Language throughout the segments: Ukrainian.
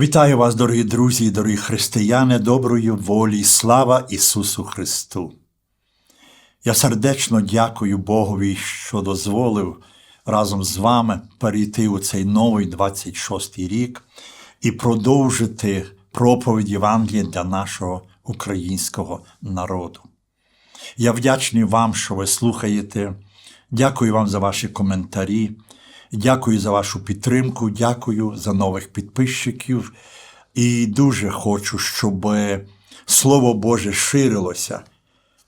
Вітаю вас, дорогі друзі, дорогі християни, доброї волі, слава Ісусу Христу. Я сердечно дякую Богові, що дозволив разом з вами перейти у цей новий 26-й рік і продовжити проповідь Євангелія для нашого українського народу. Я вдячний вам, що ви слухаєте. Дякую вам за ваші коментарі. Дякую за вашу підтримку, дякую за нових підписчиків. І дуже хочу, щоб Слово Боже ширилося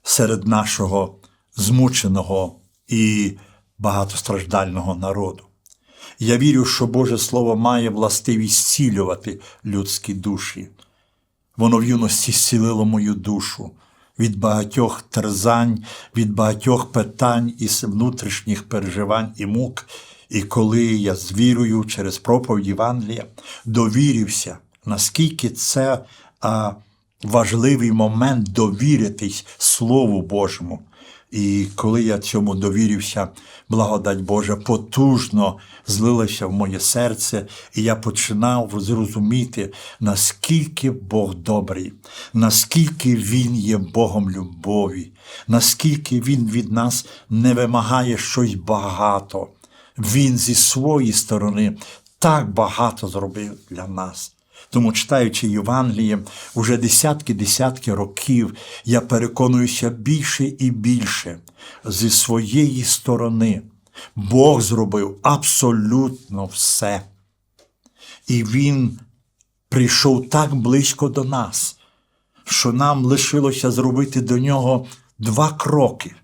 серед нашого змученого і багатостраждального народу. Я вірю, що Боже Слово має властивість зцілювати людські душі. Воно в юності зцілило мою душу від багатьох терзань, від багатьох питань і внутрішніх переживань і мук. І коли я з вірою через проповідь Євангелія довірився, наскільки це а, важливий момент довіритись Слову Божому. І коли я цьому довірився, благодать Божа потужно злилася в моє серце, і я починав зрозуміти, наскільки Бог добрий, наскільки Він є Богом любові, наскільки Він від нас не вимагає щось багато. Він зі своєї сторони так багато зробив для нас. Тому, читаючи Євангеліє, уже десятки-десятки років я переконуюся більше і більше зі своєї сторони. Бог зробив абсолютно все. І Він прийшов так близько до нас, що нам лишилося зробити до нього два кроки.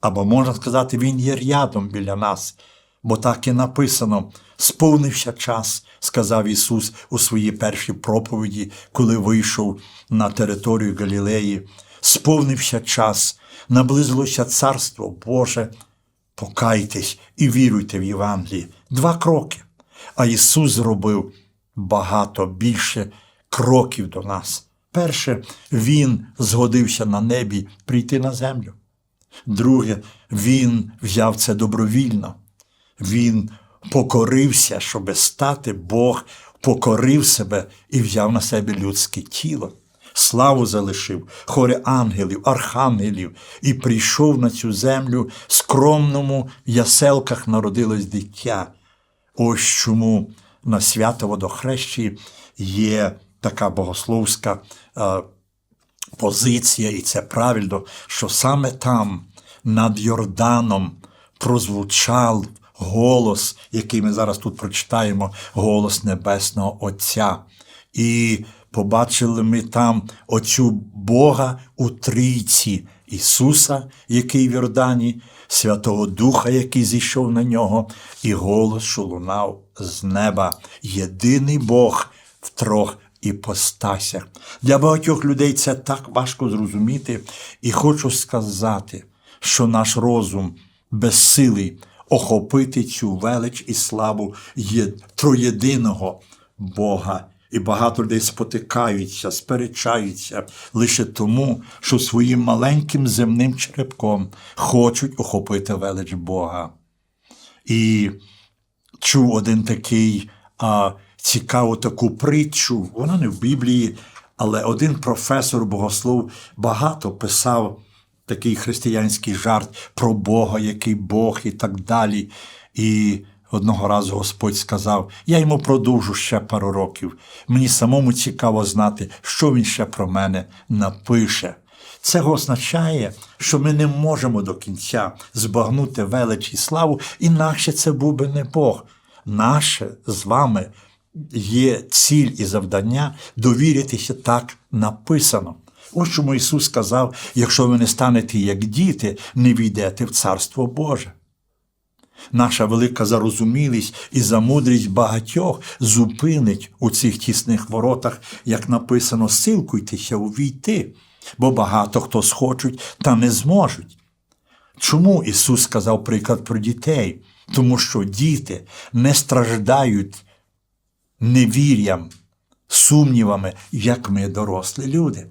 Або можна сказати, Він є рядом біля нас бо так і написано: сповнився час, сказав Ісус у своїй першій проповіді, коли вийшов на територію Галілеї. Сповнився час, наблизилося Царство Боже. Покайтесь і віруйте в Євангелії. Два кроки. А Ісус зробив багато більше кроків до нас. Перше, Він згодився на небі прийти на землю. Друге, Він взяв це добровільно. Він покорився, щоб стати Бог, покорив себе і взяв на себе людське тіло. Славу залишив, хоре ангелів, архангелів, і прийшов на цю землю скромному яселках народилось дитя. Ось чому на свято водохрещі є така богословська е, позиція, і це правильно, що саме там, над Йорданом, прозвучав голос, який ми зараз тут прочитаємо, голос Небесного Отця. І побачили ми там оцю Бога у трійці Ісуса, який в Йордані, Святого Духа, який зійшов на нього, і голос, що лунав з неба. Єдиний Бог в трьох іпостасях. Для багатьох людей це так важко зрозуміти, і хочу сказати, що наш розум безсилий охопити цю велич і славу троєдиного Бога. І багато людей спотикаються, сперечаються лише тому, що своїм маленьким земним черепком хочуть охопити велич Бога. І чув один такий а, цікаву таку притчу, вона не в Біблії, але один професор богослов багато писав такий християнський жарт про Бога, який Бог і так далі. І одного разу Господь сказав: Я йому продовжу ще пару років. Мені самому цікаво знати, що він ще про мене напише. Це означає, що ми не можемо до кінця збагнути велич і славу, інакше це був би не Бог. Наше з вами є ціль і завдання довіритися так написано. Ось чому Ісус сказав: якщо ви не станете як діти, не війдете в Царство Боже. Наша велика зарозумілість і замудрість багатьох зупинить у цих тісних воротах, як написано, силкуйтеся увійти, бо багато хто схочуть та не зможуть. Чому Ісус сказав приклад про дітей? Тому що діти не страждають невір'ям, сумнівами, як ми дорослі люди.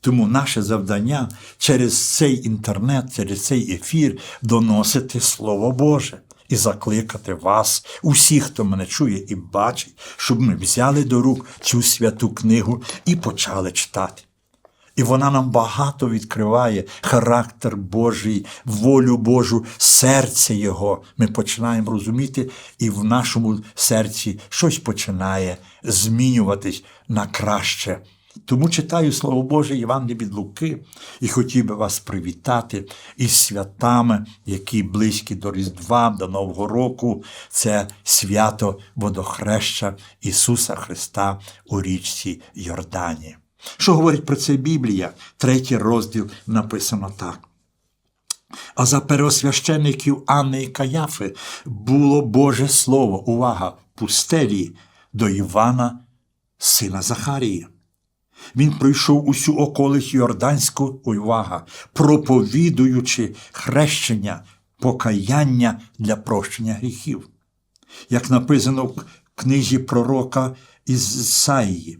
Тому наше завдання через цей інтернет, через цей ефір доносити Слово Боже. і закликати вас, усіх, хто мене чує і бачить, щоб ми взяли до рук цю святу книгу і почали читати. І вона нам багато відкриває характер Божий, волю Божу, серце Його. Ми починаємо розуміти, і в нашому серці щось починає змінюватись на краще. Тому читаю Слово Боже Іван від Луки і хотів би вас привітати із святами, які близькі до Різдва, до Нового року. Це свято водохреща Ісуса Христа у річці Йордані. Що говорить про це Біблія? Третій розділ написано так. А за переосвящеників Анни і Каяфи було Боже Слово, увага, пустелі до Івана, сина Захарії. Він пройшов усю околицю Йорданську, увага, проповідуючи хрещення, покаяння для прощення гріхів. Як написано в книзі пророка Ісаїї.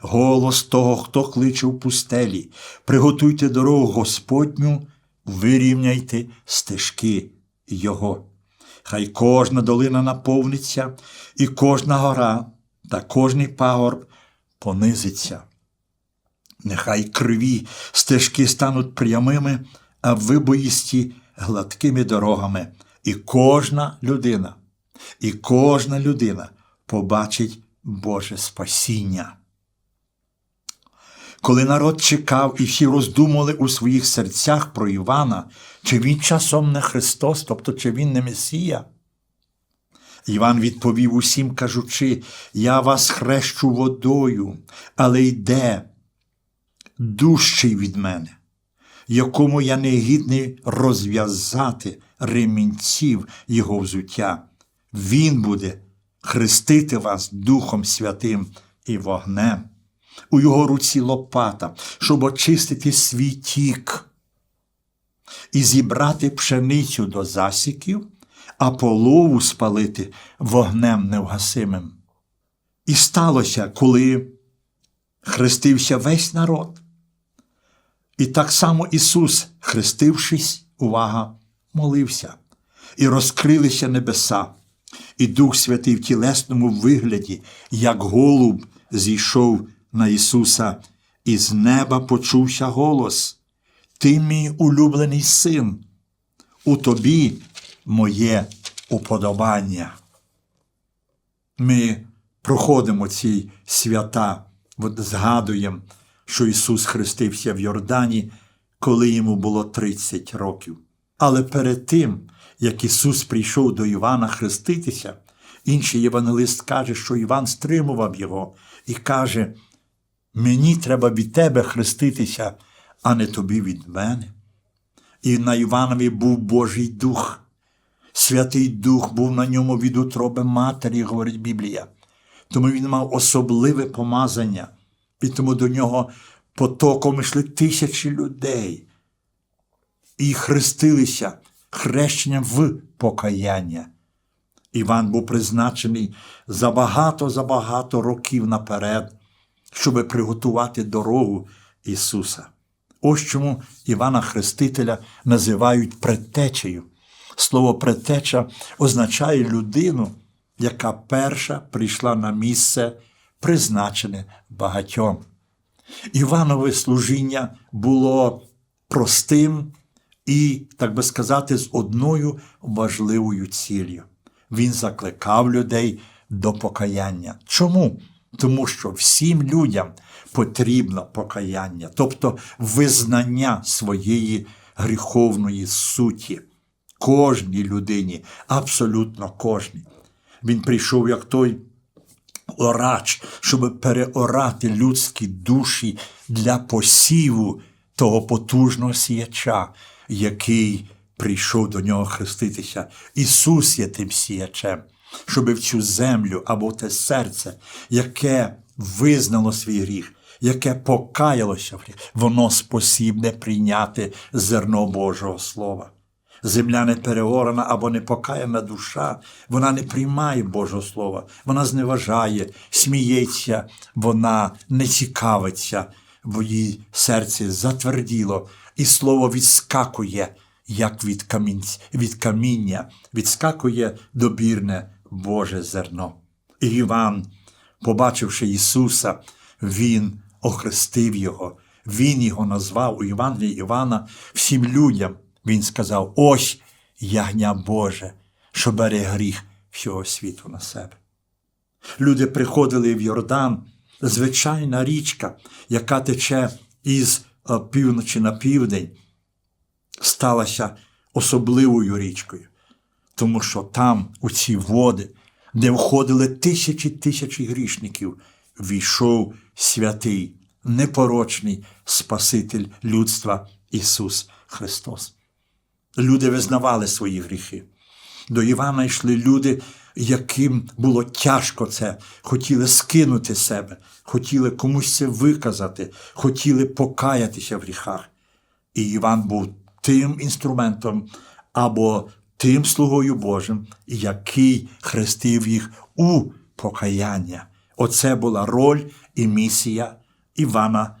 Голос того, хто кличе в пустелі, приготуйте дорогу Господню, вирівняйте стежки Його. Хай кожна долина наповниться, і кожна гора та кожний пагорб понизиться. Нехай криві стежки стануть прямими, а вибоїсті гладкими дорогами, і кожна людина, і кожна людина побачить Боже спасіння. Коли народ чекав і всі роздумували у своїх серцях про Івана, чи він часом не Христос, тобто чи він не Месія? Іван відповів усім, кажучи: Я вас хрещу водою, але йде дужчий від мене, якому я не гідний розв'язати ремінців його взуття. Він буде хрестити вас Духом Святим і вогнем. У його руці лопата, щоб очистити свій тік і зібрати пшеницю до засіків, а полову спалити вогнем невгасимим. І сталося, коли хрестився весь народ. І так само Ісус, хрестившись, увага, молився, і розкрилися небеса, і Дух Святий в тілесному вигляді, як голуб, зійшов на Ісуса, і з неба почувся голос: Ти мій улюблений син, у тобі моє уподобання. Ми проходимо ці свята, згадуємо, що Ісус хрестився в Йордані, коли йому було 30 років. Але перед тим, як Ісус прийшов до Івана хреститися, інший євангелист каже, що Іван стримував його і каже: Мені треба від тебе хреститися, а не тобі від мене. І на Іванові був Божий Дух. Святий Дух був на ньому від утроби матері, говорить Біблія. Тому він мав особливе помазання, тому до нього потоком йшли тисячі людей і хрестилися хрещенням в покаяння. Іван був призначений за багато-за багато років наперед, щоб приготувати дорогу Ісуса. Ось чому Івана Хрестителя називають предтечею. Слово предтеча означає людину, яка перша прийшла на місце, призначене багатьом. Іванове служіння було простим і, так би сказати, з одною важливою ціллю. Він закликав людей до покаяння. Чому? Тому що всім людям потрібно покаяння, тобто визнання своєї гріховної суті. Кожній людині, абсолютно кожній. Він прийшов як той орач, щоб переорати людські душі для посіву того потужного сіяча, який прийшов до нього хреститися. Ісус є тим сіячем, щоб в цю землю або те серце, яке визнало свій гріх, яке покаялося воно спосібне прийняти зерно Божого Слова. Земля не переорана або непокаяна душа, вона не приймає Божого Слова, вона зневажає, сміється, вона не цікавиться, в її серці затверділо, і слово відскакує, як від, камінць, від каміння. Відскакує добірне Боже зерно. І Іван, побачивши Ісуса, Він охрестив Його, Він його назвав у Євангелії Івана всім людям. Він сказав: Ось ягня Боже, що бере гріх всього світу на себе. Люди приходили в Йордан, звичайна річка, яка тече із е, півночі на південь, сталася особливою річкою, тому що там, у ці води, де входили тисячі тисячі грішників, війшов святий, непорочний Спаситель людства Ісус Христос. Люди визнавали свої гріхи. До Івана йшли люди, яким було тяжко це, хотіли скинути себе, хотіли комусь це виказати, хотіли покаятися в гріхах. І Іван був тим інструментом або тим слугою Божим, який хрестив їх у покаяння. Оце була роль і місія Івана,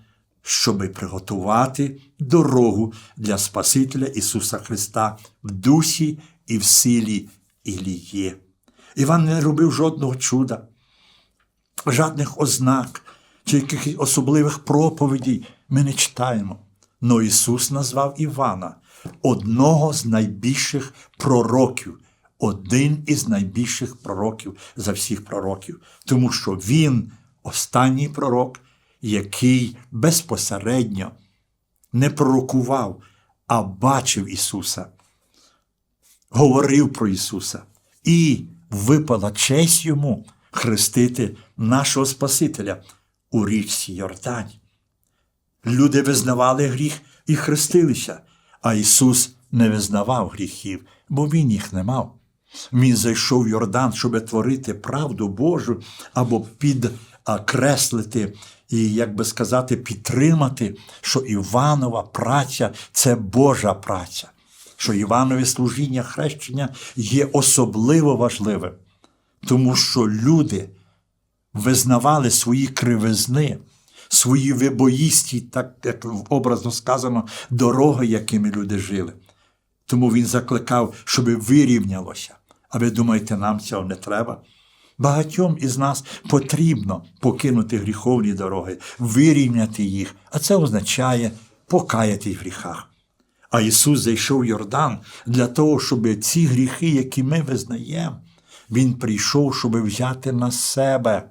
щоби приготувати дорогу для Спасителя Ісуса Христа в дусі і в силі Ілії. Іван не робив жодного чуда, жодних ознак чи якихось особливих проповідей ми не читаємо. Но Ісус назвав Івана одного з найбільших пророків, один із найбільших пророків за всіх пророків, тому що Він останній пророк, який безпосередньо не пророкував, а бачив Ісуса, говорив про Ісуса, і випала честь йому хрестити нашого Спасителя у річці Йордані. Люди визнавали гріх і хрестилися, а Ісус не визнавав гріхів, бо Він їх не мав. Він зайшов в Йордан, щоб творити правду Божу або підкреслити і, як би сказати, підтримати, що Іванова праця це Божа праця, що Іванове служіння хрещення є особливо важливим, тому що люди визнавали свої кривизни, свої вибоїсті, так як образно сказано, дороги, якими люди жили. Тому він закликав, щоб вирівнялося. А ви думаєте, нам цього не треба? Багатьом із нас потрібно покинути гріховні дороги, вирівняти їх, а це означає покаяти в гріхах. А Ісус зайшов в Йордан для того, щоб ці гріхи, які ми визнаємо, Він прийшов, щоб взяти на себе.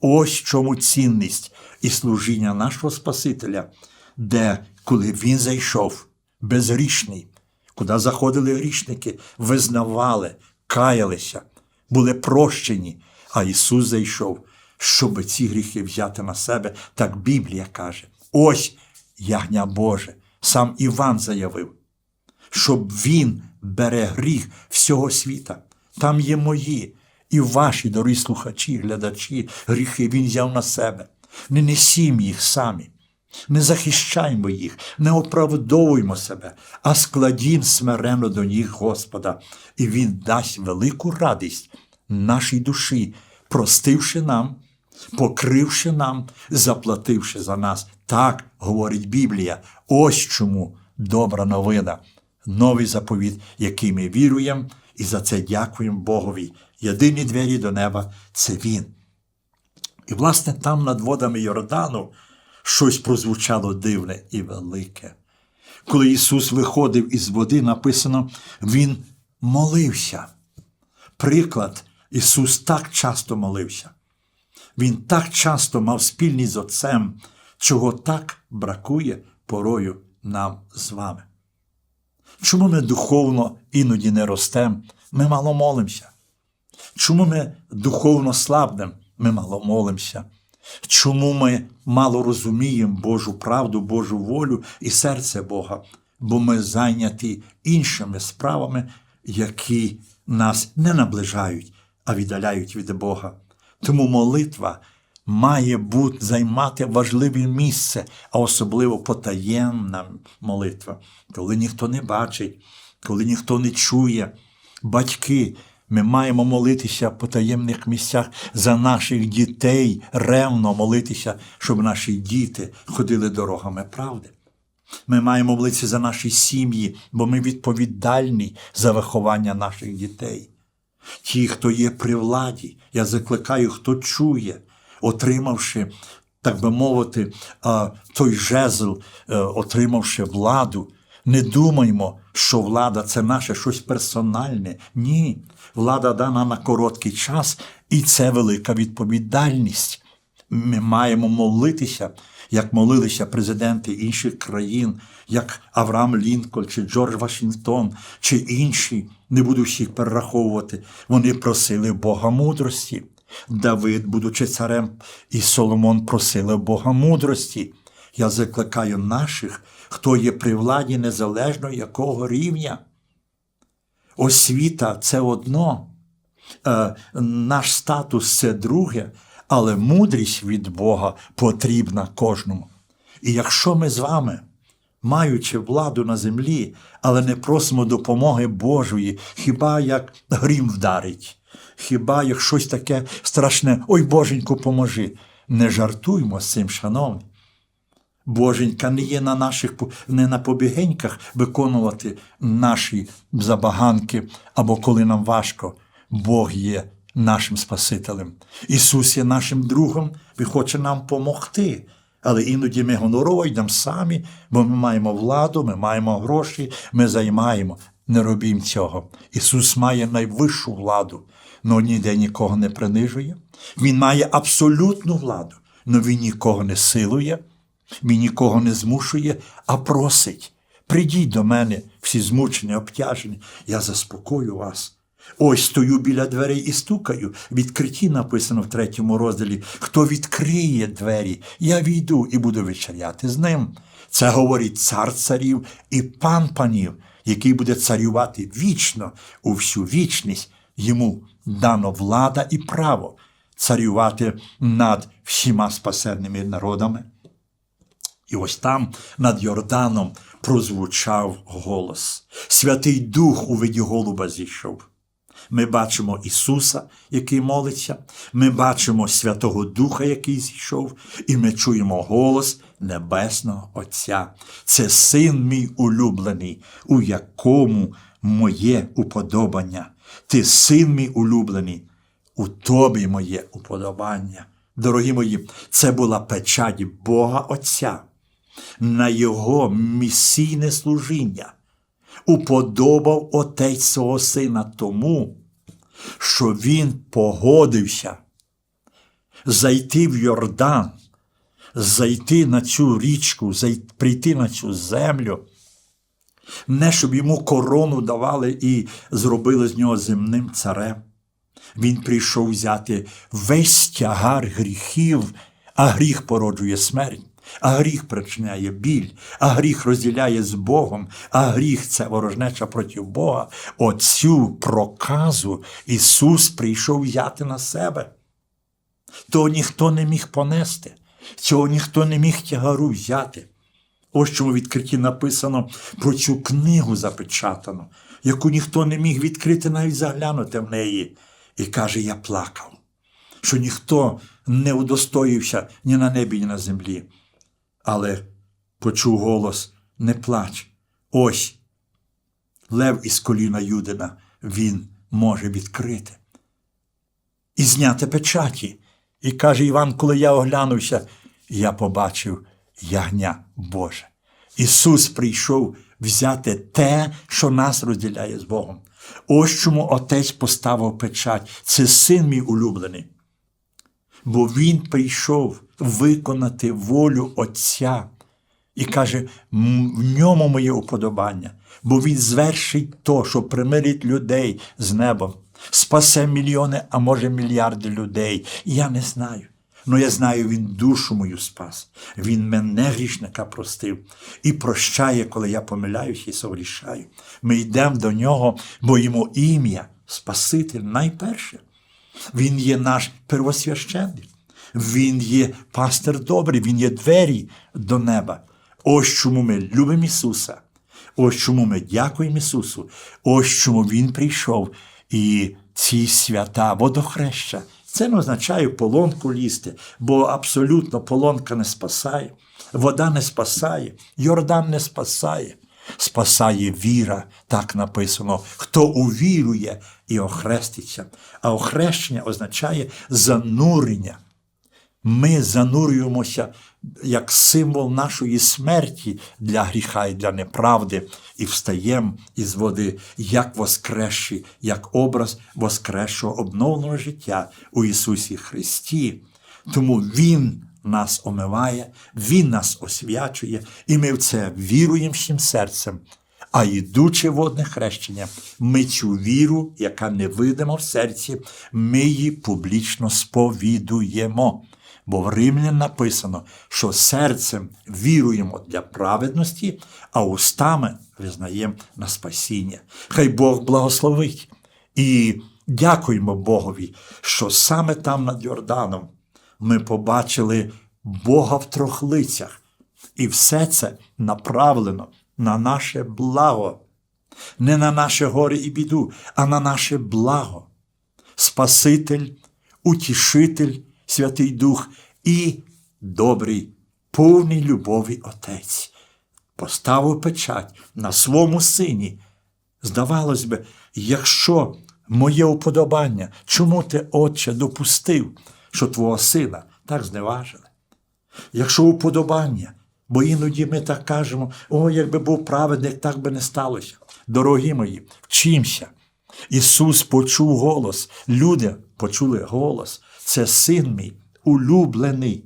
Ось чому цінність і служіння нашого Спасителя, де, коли Він зайшов, безгрішний, куди заходили грішники, визнавали, каялися, були прощені, а Ісус зайшов, щоб ці гріхи взяти на себе, так Біблія каже. Ось ягня Боже, сам Іван заявив, щоб Він бере гріх всього світа. Там є мої і ваші, дорогі слухачі, глядачі, гріхи Він взяв на себе. Не несім їх самі. Не захищаймо їх, не оправдовуймо себе, а складім смиренно до ніг Господа, і Він дасть велику радість нашій душі, простивши нам, покривши нам, заплативши за нас. Так говорить Біблія. Ось чому добра новина, новий заповіт, який ми віруємо, і за це дякуємо Богові. Єдині двері до неба це Він. І, власне, там над водами Йордану щось прозвучало дивне і велике. Коли Ісус виходив із води, написано, Він молився. Приклад, Ісус так часто молився. Він так часто мав спільність з Отцем, чого так бракує порою нам з вами. Чому ми духовно іноді не ростемо, ми мало молимося? Чому ми духовно слабнемо, ми мало молимося? Чому ми мало розуміємо Божу правду, Божу волю і серце Бога? Бо ми зайняті іншими справами, які нас не наближають, а віддаляють від Бога. Тому молитва має бути займати важливе місце, а особливо потаємна молитва, коли ніхто не бачить, коли ніхто не чує. Батьки, ми маємо молитися по таємних місцях за наших дітей, ревно молитися, щоб наші діти ходили дорогами правди. Ми маємо молитися за наші сім'ї, бо ми відповідальні за виховання наших дітей. Ті, хто є при владі, я закликаю, хто чує, отримавши, так би мовити, той жезл, е, отримавши владу. Не думаймо, що влада це наше щось персональне. Ні, влада дана на короткий час, і це велика відповідальність. Ми маємо молитися, як молилися президенти інших країн, як Авраам Лінкольн, чи Джордж Вашингтон, чи інші, не буду всіх перераховувати. Вони просили Бога мудрості. Давид, будучи царем, і Соломон просили Бога мудрості. Я закликаю наших, хто є при владі незалежно якого рівня. Освіта це одно, е, наш статус це друге, але мудрість від Бога потрібна кожному. І якщо ми з вами, маючи владу на землі, але не просимо допомоги Божої, хіба як грім вдарить, хіба як щось таке страшне, ой Боженьку, поможи. Не жартуймо з цим, шановні. Боженька не є на наших не на побігеньках виконувати наші забаганки або коли нам важко. Бог є нашим Спасителем. Ісус є нашим другом, Він хоче нам помогти. Але іноді ми гонорово йдемо самі, бо ми маємо владу, ми маємо гроші, ми займаємо. Не робім цього. Ісус має найвищу владу, але ніде нікого не принижує. Він має абсолютну владу, але Він нікого не силує. Він нікого не змушує, а просить. Придіть до мене, всі змучені, обтяжені, я заспокою вас. Ось стою біля дверей і стукаю. Відкритті написано в третьому розділі. Хто відкриє двері, я війду і буду вечеряти з ним. Це говорить цар царів і пан панів, який буде царювати вічно у всю вічність. Йому дано влада і право царювати над всіма спасенними народами. І ось там над Йорданом прозвучав голос. Святий Дух у виді голуба зійшов. Ми бачимо Ісуса, який молиться, ми бачимо Святого Духа, який зійшов, і ми чуємо голос Небесного Отця. Це син мій улюблений, у якому моє уподобання. Ти син мій улюблений, у тобі моє уподобання. Дорогі мої, це була печать Бога Отця на Його місійне служіння. Уподобав Отець свого Сина тому, що Він погодився зайти в Йордан, зайти на цю річку, прийти на цю землю, не щоб йому корону давали і зробили з нього земним царем. Він прийшов взяти весь тягар гріхів, а гріх породжує смерть. А гріх причиняє біль, а гріх розділяє з Богом, а гріх це ворожнеча проти Бога. Оцю проказу Ісус прийшов взяти на себе. Того ніхто не міг понести, цього ніхто не міг тягару взяти. Ось чому відкритті написано про цю книгу запечатану, яку ніхто не міг відкрити, навіть заглянути в неї. І каже: Я плакав, що ніхто не удостоївся ні на небі, ні на землі але почув голос не плач. Ось лев із коліна Юдина він може відкрити. І зняти печаті. І каже Іван, коли я оглянувся, я побачив ягня Боже. Ісус прийшов взяти те, що нас розділяє з Богом. Ось чому Отець поставив печать. Це син мій улюблений бо Він прийшов виконати волю Отця і каже, в ньому моє уподобання, бо Він звершить то, що примирить людей з небом, спасе мільйони, а може мільярди людей. Я не знаю. Ну я знаю, він душу мою спас, він мене грішника простив і прощає, коли я помиляюсь і согрішаю. Ми йдемо до нього, бо йому ім'я Спаситель найперше. Він є наш первосвященник. Він є пастир добрий, Він є двері до неба. Ось чому ми любимо Ісуса. Ось чому ми дякуємо Ісусу. Ось чому Він прийшов. І ці свята водохреща. Це не означає полонку лізти, бо абсолютно полонка не спасає. Вода не спасає, Йордан не спасає. Спасає віра, так написано, хто увірує і охреститься. А охрещення означає занурення. Ми занурюємося як символ нашої смерті для гріха і для неправди, і встаємо із води, як воскресші, як образ воскресшого обновленого життя у Ісусі Христі. Тому Він нас омиває, Він нас освячує, і ми в це віруємо всім серцем. А йдучи водне хрещення, ми цю віру, яка невидима в серці, ми її публічно сповідуємо. Бо в Римлян написано, що серцем віруємо для праведності, а устами визнаємо на спасіння. Хай Бог благословить. І дякуємо Богові, що саме там над Йорданом ми побачили Бога в трьох лицях. І все це направлено на наше благо, не на наше горе і біду, а на наше благо. Спаситель, утішитель, Святий Дух і добрий, повний любові Отець. Поставив печать на своєму сині. Здавалось би, якщо моє уподобання, чому ти, Отче, допустив, що твого сина так зневажили? Якщо уподобання, бо іноді ми так кажемо, о, якби був праведник, так би не сталося. Дорогі мої, вчимося. Ісус почув голос, люди почули голос. Це син мій, улюблений.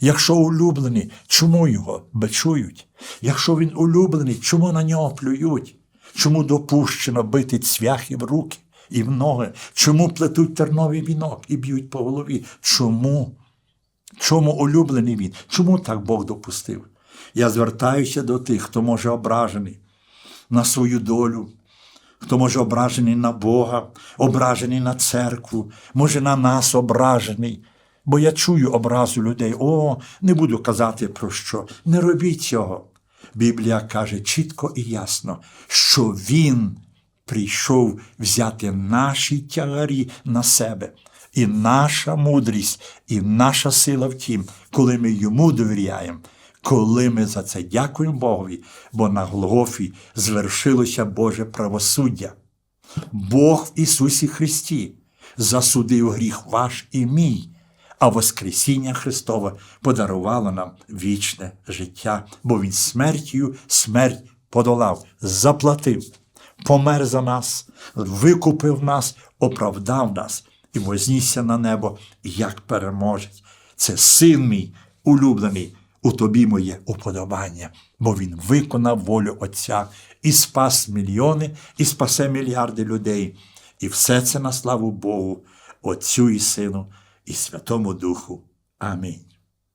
Якщо улюблений, чому його бичують? Якщо він улюблений, чому на нього плюють? Чому допущено бити цвяхи в руки і в ноги? Чому плетуть терновий вінок і б'ють по голові? Чому? Чому улюблений він? Чому так Бог допустив? Я звертаюся до тих, хто може ображений на свою долю, хто може ображений на Бога, ображений на церкву, може на нас ображений. Бо я чую образу людей. О, не буду казати про що. Не робіть цього. Біблія каже чітко і ясно, що Він прийшов взяти наші тягарі на себе. І наша мудрість, і наша сила в тім, коли ми йому довіряємо, коли ми за це дякуємо Богові, бо на Голгофі звершилося Боже правосуддя. Бог в Ісусі Христі засудив гріх ваш і мій, а Воскресіння Христове подарувало нам вічне життя, бо Він смертю смерть подолав, заплатив, помер за нас, викупив нас, оправдав нас і вознісся на небо як переможець. Це син мій улюблений, у тобі моє уподобання, бо він виконав волю Отця і спас мільйони, і спасе мільярди людей. І все це на славу Богу, Отцю і Сину, і Святому Духу. Амінь.